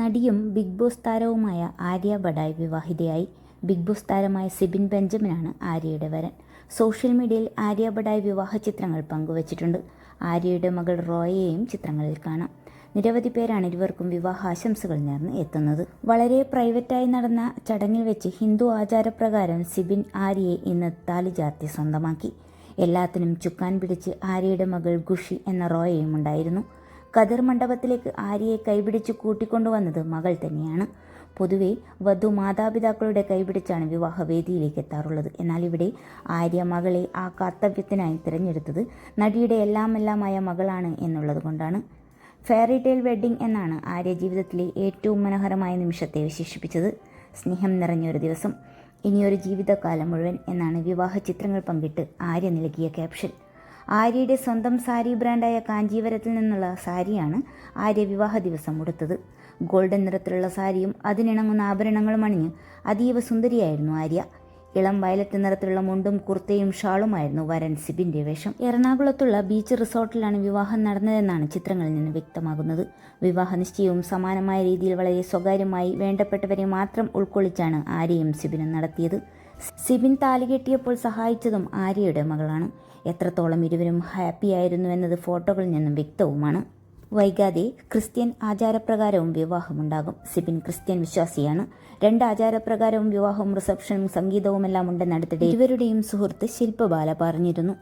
നടിയും big boss താരവുമായ ആര്യ ബഡായ് വിവാഹിതയായി. ബിഗ് ബോസ് താരമായ സിബിൻ ബെഞ്ചമിനാണ് ആര്യയുടെ വരൻ. സോഷ്യൽ മീഡിയയിൽ ആര്യ ബഡായ് വിവാഹ ചിത്രങ്ങൾ പങ്കുവച്ചിട്ടുണ്ട്. ആര്യയുടെ മകൾ റോയയെയും ചിത്രങ്ങളിൽ കാണാം. നിരവധി പേരാണ് ഇരുവർക്കും വിവാഹാശംസകൾ നേർന്ന് എത്തുന്നത്. വളരെ പ്രൈവറ്റായി നടന്ന ചടങ്ങിൽ വെച്ച് ഹിന്ദു ആചാരപ്രകാരം സിബിൻ ആര്യയെ ഇന്ന് താലിചാർത്തി സ്വന്തമാക്കി. എല്ലാത്തിനും ചുക്കാൻ പിടിച്ച് ആര്യയുടെ മകൾ ഖുഷി എന്ന റോയയും ഉണ്ടായിരുന്നു കതിർ മണ്ഡപത്തിലേക്ക് ആര്യയെ കൈപിടിച്ച് കൂട്ടിക്കൊണ്ടുവന്നത് മകൾ തന്നെയാണ്. പൊതുവെ വധു മാതാപിതാക്കളുടെ കൈപിടിച്ചാണ് വിവാഹവേദിയിലേക്ക് എത്താറുള്ളത്. എന്നാൽ ഇവിടെ ആര്യ മകളെ ആ കർത്തവ്യത്തിനായി തിരഞ്ഞെടുത്തത് നടിയുടെ എല്ലാമെല്ലാമായ മകളാണ് എന്നുള്ളത് കൊണ്ടാണ്. ഫെയറി ടെയിൽ വെഡ്ഡിംഗ് എന്നാണ് ആര്യ ജീവിതത്തിലെ ഏറ്റവും മനോഹരമായ നിമിഷത്തെ വിശേഷിപ്പിച്ചത്. സ്നേഹം നിറഞ്ഞൊരു ദിവസം ഇനിയൊരു ജീവിതകാലം മുഴുവൻ എന്നാണ് വിവാഹ ചിത്രങ്ങൾ പങ്കിട്ട് ആര്യ നൽകിയ ക്യാപ്ഷൻ. ആര്യയുടെ സ്വന്തം സാരി ബ്രാൻഡായ കാഞ്ചീവരത്തിൽ നിന്നുള്ള സാരിയാണ് ആര്യ വിവാഹ ദിവസം ഉടുത്തത്. ഗോൾഡൻ നിറത്തിലുള്ള സാരിയും അതിനിണങ്ങുന്ന ആഭരണങ്ങളും അണിഞ്ഞ് അതീവ സുന്ദരിയായിരുന്നു ആര്യ. ഇളം വയലറ്റ് നിറത്തിലുള്ള മുണ്ടും കുർത്തയും ഷാളുമായിരുന്നു വരൻ സിബിന്റെ വേഷം. എറണാകുളത്തുള്ള ബീച്ച് റിസോർട്ടിലാണ് വിവാഹം നടന്നതെന്നാണ് ചിത്രങ്ങളിൽ നിന്ന് വ്യക്തമാകുന്നത്. വിവാഹ നിശ്ചയവും സമാനമായ രീതിയിൽ വളരെ സ്വകാര്യമായി വേണ്ടപ്പെട്ടവരെ മാത്രം ഉൾക്കൊള്ളിച്ചാണ് ആര്യയും സിബിനും നടത്തിയത്. സിബിൻ താലി കെട്ടിയപ്പോൾ സഹായിച്ചതും ആര്യയുടെ മകളാണ്. എത്രത്തോളം ഇരുവരും ഹാപ്പി ആയിരുന്നു എന്നത് ഫോട്ടോകളിൽ നിന്നും വ്യക്തവുമാണ്. വൈകാതെ ക്രിസ്ത്യൻ ആചാരപ്രകാരവും വിവാഹമുണ്ടാകും. സിബിൻ ക്രിസ്ത്യൻ വിശ്വാസിയാണ്. രണ്ട് ആചാരപ്രകാരവും വിവാഹവും റിസപ്ഷനും സംഗീതവുമെല്ലാം ഉണ്ടെന്നടുത്തിടെ ഇവരുടെയും സുഹൃത്ത് ശില്പബാല പറഞ്ഞിരുന്നു.